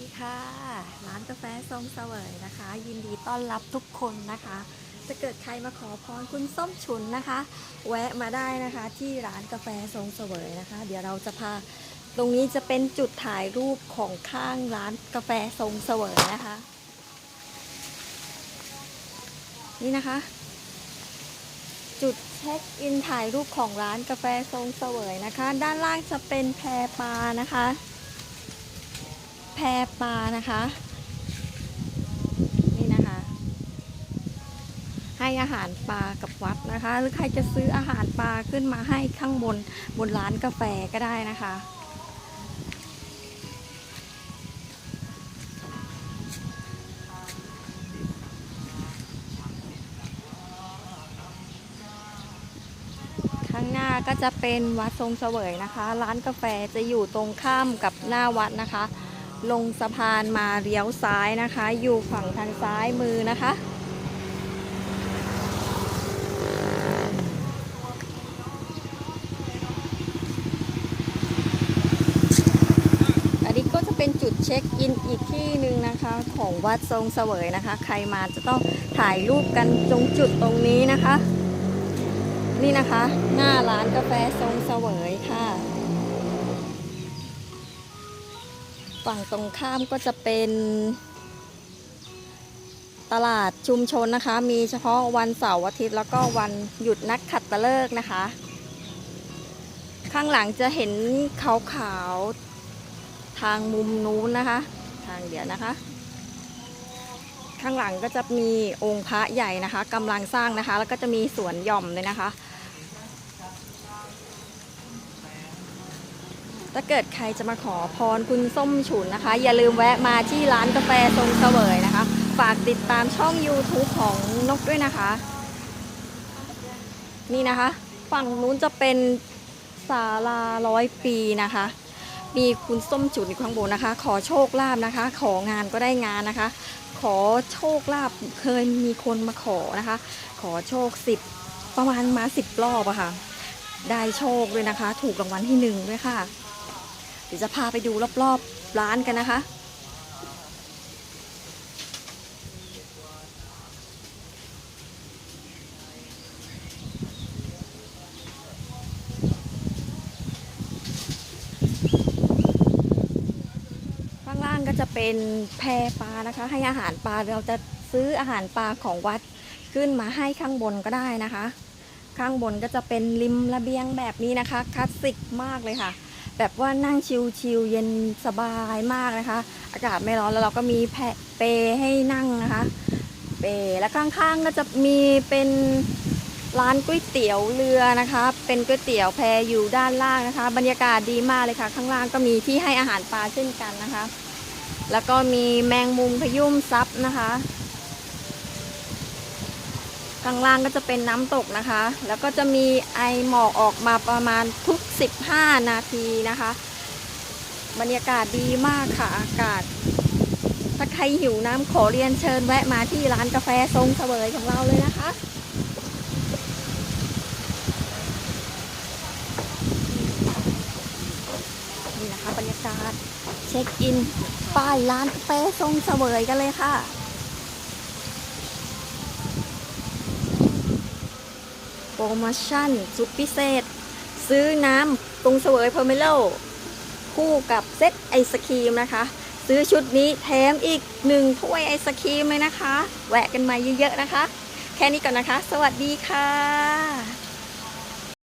ดีค่ะ ร้านกาแฟทรงเสวยนะคะ ยินดีต้อนรับทุกคนนะคะ จะเกิดใครมาขอพรคุณส้มฉุนนะคะ แวะมาได้นะคะที่ร้านกาแฟทรงเสวยนะคะ เดี๋ยวเราจะพาตรงนี้จะเป็นจุดถ่ายรูปของข้างร้านกาแฟทรงเสวยนะคะ นี่นะคะ จุดเช็คอินถ่ายรูปของร้านกาแฟทรงเสวยนะคะ ด้านล่างจะเป็นแพปลานะคะ พปลานะคะ นี่นะคะ ให้อาหารปลากับวัดนะคะ หรือใครจะซื้ออาหารปลาขึ้นมาให้ข้างบนบนร้านกาแฟก็ได้นะคะข้างหน้าก็จะเป็นวัดทรงเสวยนะคะ ร้านกาแฟจะอยู่ตรงข้ามกับหน้าวัดนะคะ ลงสะพานมาเลี้ยวซ้ายนะคะ อยู่ฝั่งทางซ้ายมือนะคะ อันนี้ก็จะเป็นจุดเช็คอินอีกที่หนึ่งนะคะ ของวัดทรงเสวยนะคะ ใครมาจะต้องถ่ายรูปกันตรงจุดตรงนี้นะคะ นี่นะคะ หน้าร้านกาแฟทรงเสวยค่ะ ฝั่งตรงข้ามก็จะเป็นตลาดชุมชนนะคะ มีเฉพาะวันเสาร์อาทิตย์แล้วก็วันหยุดนักขัตฤกษ์นะคะ ข้างหลังจะเห็นขาวๆทางมุมนู้นนะคะ ทางเดียวนะคะ ข้างหลังก็จะมีองค์พระใหญ่นะคะกำลังสร้างนะคะ แล้วก็จะมีสวนหย่อมเลยนะคะ ถ้าเกิดใครจะมาขอพรคุณส้มฉุนนะคะ อย่าลืมแวะมาที่ร้านกาแฟทรงเสวยนะคะ ฝากติดตามช่อง YouTube ของนกด้วยนะคะ นี่นะคะ ฝั่งนู้นจะเป็นศาลาร้อยปีนะคะ มีคุณส้มฉุนอยู่ข้างบนนะคะ ขอโชคลาภนะคะ ของานก็ได้งานนะคะ ขอโชคลาภเคยมีคนมาขอนะคะ ขอโชคสิบประมาณมาสิบรอบอะค่ะได้โชคด้วยนะคะ ถูกรางวัลที่หนึ่งด้วยค่ะ ดี๋ยวจะพาไปดูรอบๆร้านกันนะคะ ข้างล่างก็จะเป็นแพปลานะคะ ให้อาหารปลาเราจะซื้ออาหารปลาของวัดขึ้นมาให้ข้างบนก็ได้นะคะ ข้างบนก็จะเป็นริมระเบียงแบบนี้นะคะคลาสสิกมากเลยค่ะ แบบว่านั่งชิลๆเย็นสบายมากนะคะ อากาศไม่ร้อนแล้วเราก็มีแพเปให้นั่งนะคะ เปและข้างๆก็จะมีเป็นร้านก๋วยเตี๋ยวเรือนะคะ เป็นก๋วยเตี๋ยวแพอยู่ด้านล่างนะคะ บรรยากาศดีมากเลยค่ะ ข้างล่างก็มีที่ให้อาหารปลาเช่นกันนะคะ แล้วก็มีแมงมุมพยุ่มซับนะคะ ข้างล่างก็จะเป็นน้ำตกนะคะ แล้วก็จะมีไอหมอกออกมาประมาณทุก 15 นาทีนะคะ บรรยากาศดีมากค่ะ อากาศ ถ้าใครหิวน้ำขอเรียนเชิญแวะมาที่ร้านกาแฟทรงเสวยของเราเลยนะคะนี่นะคะบรรยากาศเช็คอินป้ายร้านกาแฟทรงเสวยกันเลยค่ะ โป รโมชั่นสุดพิเศษ ซื้อน้ำตรงเสวยเพอร์เมโลคู่กับเซตไอศครีมนะคะ ซื้อชุดนี้แถมอีกหนึ่งถ้วยไอศครีมเลยนะคะ แวะกันมาเยอะๆนะคะ แค่นี้ก่อนนะคะ สวัสดีค่ะ